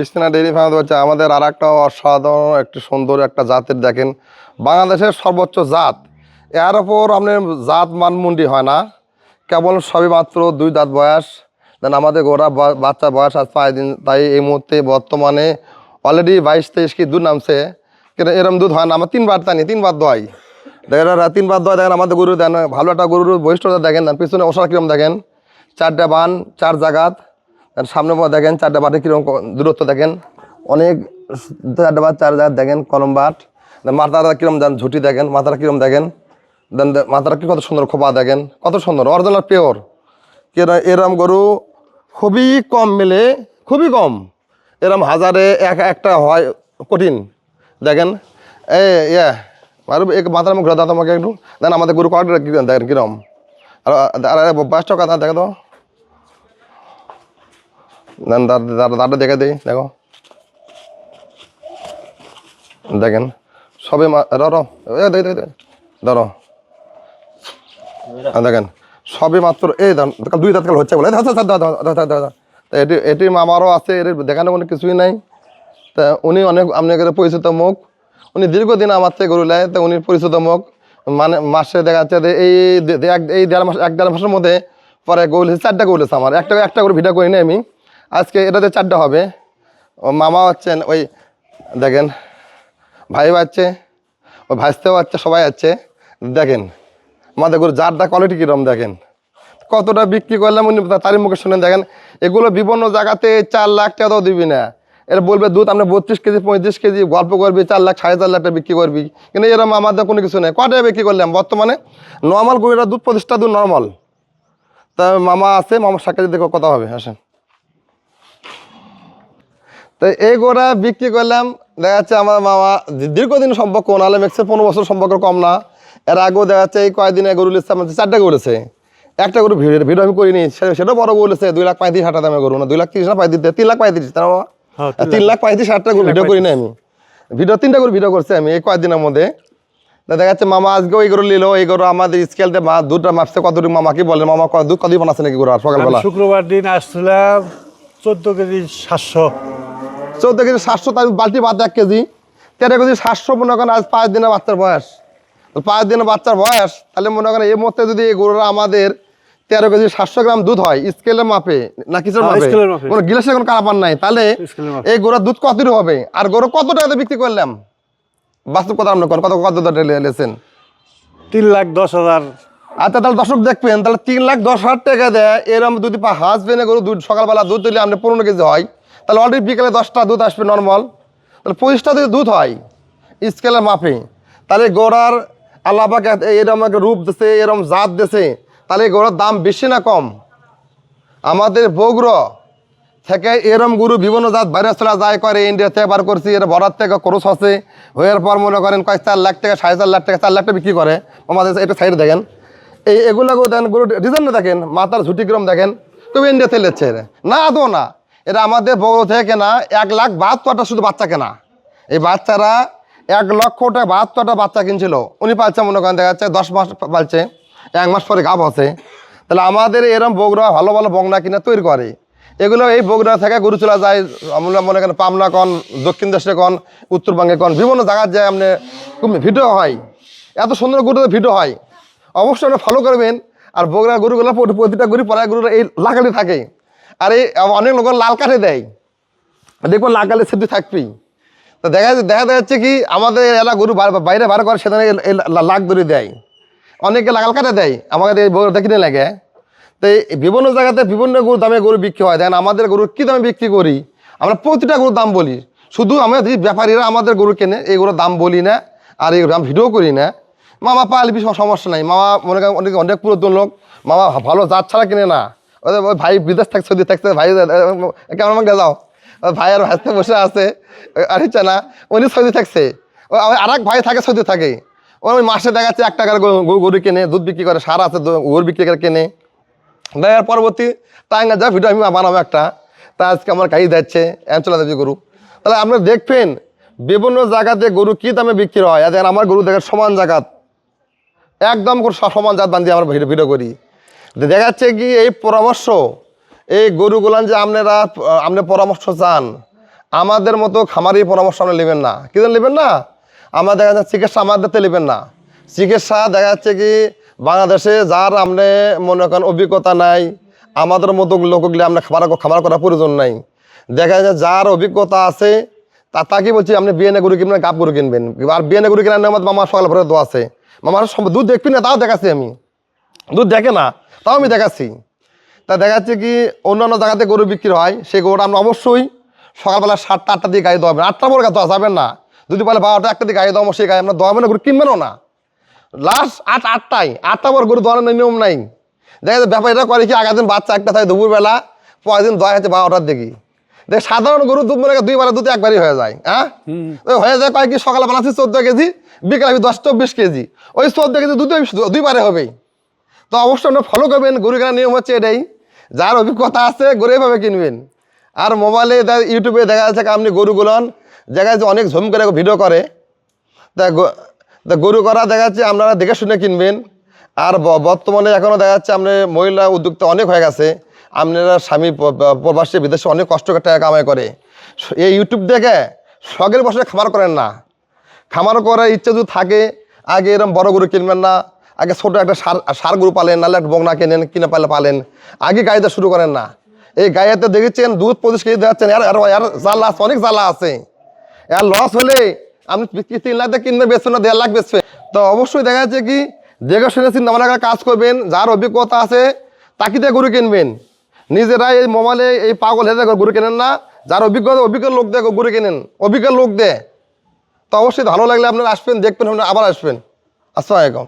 বিশ্বনা dairy farm হচ্ছে আমাদের আর একটা অসাধারণ একটি সুন্দর একটা জাতের দেখেন, বাংলাদেশের সর্বোচ্চ জাত। এর ওপর আপনার জাত মানমুন্ডি হয় না, কেবল সবে মাত্র দুই দাঁত বয়স। দেন আমাদের গোড়া বাচ্চা বয়স আজ পাঁচ দিন, তাই এই মুহূর্তে বর্তমানে অলরেডি বাইশ তেইশ কি দুধ নামছে। কিন্তু এরম দুধ হয় না, আমার তিনবার টানি, তিনবার দোয়াই। দেখেন তিনবার দোয়া দেখেন আমাদের গরু দেন, ভালো একটা গরুর বৈশিষ্ট্যতা দেখেন, দেন পিছনে ওষার কিরম দেখেন। চারটা বান, চার জাগাত আর সামনে মধ্যে দেখেন চারটা বাটে কীরকম দূরত্ব দেখেন অনেক চারটা বাট চার জাগাত দেখেন কলম বাট মাথাটা কিরম দেন ঝুটি দেখেন মাথাটা কিরম দেখেন দেন মাথাটা কি কত সুন্দর খোপা দেখেন কত সুন্দর অরিজিনাল পিওর এরম গরু খুবই কম মেলে খুবই কম এরম হাজারে এক একটা হয় কঠিন দেখেন এ ইয়ে আর এক মাথার মুখ দাদা তোমাকে একটু দেন আমাদের গরু কটা দেখেন কিরম আর বাইশটা কথা দেখো তো দেখে দিই দেখো। দেখেন সবে ধরো ধরো দেখেন সবে মাত্র এই দুই দাঁত হচ্ছে বলে। এটি এটি মামারও আছে এর দেখানো কোনো কিছুই নাই। তা উনি অনেক আপনাদের পরিচিত মুখ। উনি দীর্ঘদিন আমার থেকে গরু নেয় তা উনি পরিচিত মুখ। মানে মাসে দেখা যাচ্ছে যে এই এই দেড় মাস এক দেড় মাসের মধ্যে পরে গোল চারটা গোল আমার। একটা একটা করে ভিডিও করিনি আমি। আজকে এটাতে চারটা হবে। ও মামা হচ্ছেন ওই দেখেন, ভাই বাচ্চে ওই ভাইস্তেও আছে সবাই আছে। দেখেন আমাদের গরু যারটা কোয়ালিটি কীরকম দেখেন। কতটা বিক্রি করলাম উনি তারই মুখে শুনে দেখেন, এগুলো বিভিন্ন জায়গাতে চার লাখ টাকাও দিবি না। এর বলবে দুধ, আমরা বত্রিশ কেজি, পঁয়ত্রিশ কেজি গল্প করবি, চার লাখ, সাড়ে চার লাখ টাকা বিক্রি করবি। কিন্তু এরকম আমাদের কোনো কিছু নেই। কটায় বিক্রি করলাম? বর্তমানে নর্মাল গরুটা দুধ প্রতিষ্ঠা দুধ নর্মাল তা মামা আছে, মামার সাক্ষাৎ দেখো কথা হবে, আসেন। তো এই গোড়া বিক্রি করলাম। দেখা যাচ্ছে আমার মামা দীর্ঘদিন সম্পর্ক নাহলে ম্যাক্সিমাম পনেরো বছর সম্পর্ক কম না। এর আগেও দেখা যাচ্ছে এই কয়েকদিনে গরু লিখছে আমার চারটা করেছে একটা গরু ভিড় ভিড় আমি করিনি সে- সেটাও বড় বলেছে দুই লাখ পঁয়ত্রিশ হাজার দামে গরু। না দুই লাখ তিরিশ না পঁয়ত্রিশ তিন লাখ পঁয়ত্রিশ তার মামা? হ্যাঁ, তিন লাখ পঁয়ত্রিশ হাজার গরু ভিডিও করি না আমি। ভিডিও তিনটা করে ভিডিও করছি আমি এই কয়েকদিনের মধ্যে। দেখা যাচ্ছে মামা আজকে ওই গরু নিল এই গরু আমাদের স্কেলতে মা দুধটা মাপছে কতটুকু মামা কি বলে? মামা দুধ কতই বানাচ্ছে নাকি গরু আর সকালবেলা? শুক্রবার দিন আসছিলাম চোদ্দ কেজি সাতশো। চৌদ্দ কেজি সাতশো তার বালতি বাদ এক কেজি। তেরো কেজি সাতশো মনে করেন আজ পাঁচ দিনের বাচ্চার বয়স। পাঁচ দিনের বাচ্চার বয়স তাহলে মনে করেন এই মুহূর্তে যদি এই গরুরা আমাদের তেরো কেজি সাতশো গ্রাম দুধ হয় স্কেলের মাপে না কিসের হ্যাঁ, মাপে? কোনো গিলাসের কোনো কারাপান নাই। তাহলে এই গরুর দুধ কত হবে? আর গরু কত টাকাতে বিক্রি করলাম? বাস্তব কথা কোন কত কত লেছেন? তিন লাখ দশ হাজার। আচ্ছা তাহলে দর্শক দেখবেন তাহলে তিন লাখ দশ হাজার টাকা দেয় এরম যদি হাজবেন্ডে গরু দুধ সকালবেলা দুধ দিলে আপনি পনেরো কেজি হয় তাহলে অলরেডি বিকেলে দশটা দুধ আসবে নর্মাল তাহলে পঁচিশটা যদি দুধ হয় স্কেলের মাপে, তাহলে গোড়ার আল্লাহবাক এরম একটা রূপ দিছে, এরম জাত দিছে, তাহলে গোড়ার দাম বেশি না কম? আমাদের বগুড়া থেকে এরম গুরু বিভিন্ন জাত বাইরে চলে যায়, করে ইন্ডিয়া থেকে বার করছি, এর বরাত থেকে খরচ আছে। হওয়ার পর মনে করেন কয়েক চার লাখ টাকা সাড়ে চার লাখ টাকা চার লাখ টাকা বিক্রি করে। আমাদের এটা সাইডে দেখেন। এই এগুলো দেখেন গরু ডিজাইন দেখেন, মাথার ঝুটি দেখেন, তবে ইন্ডিয়া থেকে লেচ্ছে না, আদৌ না। এটা আমাদের বগুড়া থেকে কেনা এক লাখ বাহাত্তরটা শুধু বাচ্চা কেনা। এই বাচ্চারা এক লক্ষ টাকা বাহাত্তরটা বাচ্চা কিনছিল। উনি পালছে মনে করেন দেখা যাচ্ছে দশ মাস পালছে, এক মাস পরে গাব আছে। তাহলে আমাদের এরম বগুড়া ভালো ভালো বগনা কিনা তৈরি করে। এগুলো এই বগুড়া থেকে গরু চলা যায়, আমরা মনে করেন পাবনা কন, দক্ষিণ দেশে কন, উত্তরবঙ্গে কন, বিভিন্ন জায়গার যায় আপনি খুব ভিডিও হয়। এত সুন্দর গরুতে ভিডিও হয়। অবশ্যই ফলো করবেন। আর বগুড়া গরুগুলো প্রতিটা গরু পড়ায় গরুর এই লাকালি থাকে। আর, অনেক লোক লাল কাঠে দেয়। দেখব লাগালে সেটি থাকবেই। তো দেখা দেখা যাচ্ছে কি, আমাদের এলাকা গরু বাইরে বার করে সেখানে এই দড়ি দেয়। অনেকে লাগাল কাটে দেয়, আমাকে দেখিনি লাগে। তো বিভিন্ন জায়গাতে বিভিন্ন গরু দামে গরু বিক্রি হয়। দেখেন, আমাদের গরু কী দামে বিক্রি করি? আমরা প্রতিটা গরুর দাম বলি। শুধু আমরা ব্যাপারীরা আমাদের গরু কেনে, এই গরুর দাম বলি না, আর এই দাম ভিডিও করি না। মামা পালবি, সমস্যা নাই। মামা মনে করেন অনেক অনেক পুরাতন লোক। মামা ভালো জাত ছাড়া কিনে না। ওই ভাই বিদেশ থাকছে সৌদি থাকছে ভাই কেমন আমাকে যাও ভাই আর ভাইতে বসে আছে। আর হচ্ছে না, উনি সৌদি থাকছে। ও আর এক ভাই থাকে, সৌদি থাকে। ওই মাসে দেখা যাচ্ছে এক টাকার গরু- কেনে, দুধ বিক্রি করে, সার আছে গরু বিক্রি করে কেনে। দেখার পরবর্তী টাঙ্গা যা ভিডিও আমি বানাবো একটা, তা আজকে আমার কাজ যাচ্ছে এম চলে যাচ্ছে গরু। তাহলে আপনারা দেখবেন, বিভিন্ন জায়গাতে গরু কী দামে বিক্রি হয়, আর আমার গরু দেখেন সমান জায়গাত। একদম সমান জাত বান্ধিয়ে আমরা ভিডিও করি। দেখা যাচ্ছে কি এই পরামর্শ, এই গরুগুলান যে আপনারা আপনি পরামর্শ চান, আমাদের মতো খামারি পরামর্শ আপনি নেবেন না। কি নেবেন না? আমরা দেখা যাচ্ছে চিকিৎসা আমাদের তো নেবেন না। চিকিৎসা দেখা যাচ্ছে কি বাংলাদেশে যার আপনি মনে করেন অভিজ্ঞতা নাই, আমাদের মতো লোকগুলি আমরা খাবার খাবার করার প্রয়োজন নাই। দেখা যাচ্ছে যার অভিজ্ঞতা আছে, তা তাকে বলছি আপনি বিয়ে গরু কিনবেন গাপ গরু কিনবেন। আর বিয়ে গরু কিনার আমার মামা সকাল ভরে দোয়া আছে। মামার দুধ দেখবি না, তাও দেখাচ্ছি আমি। দুধ দেখে না, তাও আমি দেখাচ্ছি। তা দেখা যাচ্ছে কি, অন্যান্য জায়গাতে গরু বিক্রি হয়, সেই গরুটা আমরা অবশ্যই সকালবেলা সাতটা আটটা দিয়ে গাড়ি দেওয়াবেন আটটা পর দেওয়া যাবেন না। যদি বলে বারোটা, একটা দিয়ে গাড়ি দেওয়া সেই গাড়ি আমরা দেওয়াবেন গরু কিনবেনও না। লাস্ট আট, আটটায়, আটটা পর গরু দেওয়ার নিয়ম নাই। দেখা যায় ব্যাপার এটা করে কি, আগের দিন বাচ্চা একটা থাকে দুপুরবেলা, পরের দিন দয়া হচ্ছে বারোটার দিকে। দেখ, সাধারণ গরু দুধ মনে করেন দুইবারে দুধ একবারই হয়ে যায় হ্যাঁ? হয়ে যায় কয়েক সকালবেলা আছে চোদ্দ কেজি, বিকেল আমি দশ, চব্বিশ কেজি। ওই চোদ্দ কেজি দুধ দুইবারে হবেই তো অবশ্যই আপনারা ফলো করবেন গরু কেনার নিয়ম হচ্ছে এটাই। যার অভিজ্ঞতা আছে, গরু এভাবে কিনবেন। আর মোবাইলে ইউটিউবে দেখা যাচ্ছে আপনি গরুগুলন দেখা যাচ্ছে অনেক ঝুম করে ভিডিও করে। তা গরু করা দেখা যাচ্ছে আপনারা দেখে শুনে কিনবেন। আর বর্তমানে এখনও দেখা যাচ্ছে আপনার মহিলা উদ্যোক্তা অনেক হয়ে গেছে। আপনারা স্বামী প্রবাসী বিদেশে অনেক কষ্ট করে টাকা কামাই করে। এই ইউটিউব দেখে শখের বসে খামার করেন না। খামার করার ইচ্ছে যদি থাকে, আগে এরকম বড় গরু কিনবেন না। আগে ছোট একটা সার সার গরু পালেন, নাহলে একটা বগনা কেনেন, কিনে পালে পালেন। আগে গাড়িতে শুরু করেন না। এই গাড়িতে দেখেছেন, দুধ পঁচিশ কেজি দেখাচ্ছেন, এর এর জ্বালা আছে, অনেক জ্বালা আছে। এর লস হলে আপনি তিন লাখ কিনবে বেচবেন না, দেড় লাখ বেচবে তো অবশ্যই দেখা যাচ্ছে কি, দেখে শুনে চিন্তা ভাবনা কাজ করবেন, যার অভিজ্ঞতা আছে, তাকে দিয়ে গরু কিনবেন। নিজেরা এই মোবাইলে এই পাগল হেঁটে গরু কেনেন না, যার অভিজ্ঞতা, অভিজ্ঞ লোক দিয়ে গরু কেনেন, অভিজ্ঞ লোক দেয়। তো অবশ্যই ভালো লাগলে আপনারা আসবেন, দেখবেন আবার আসবেন। আসসালামু আলাইকুম।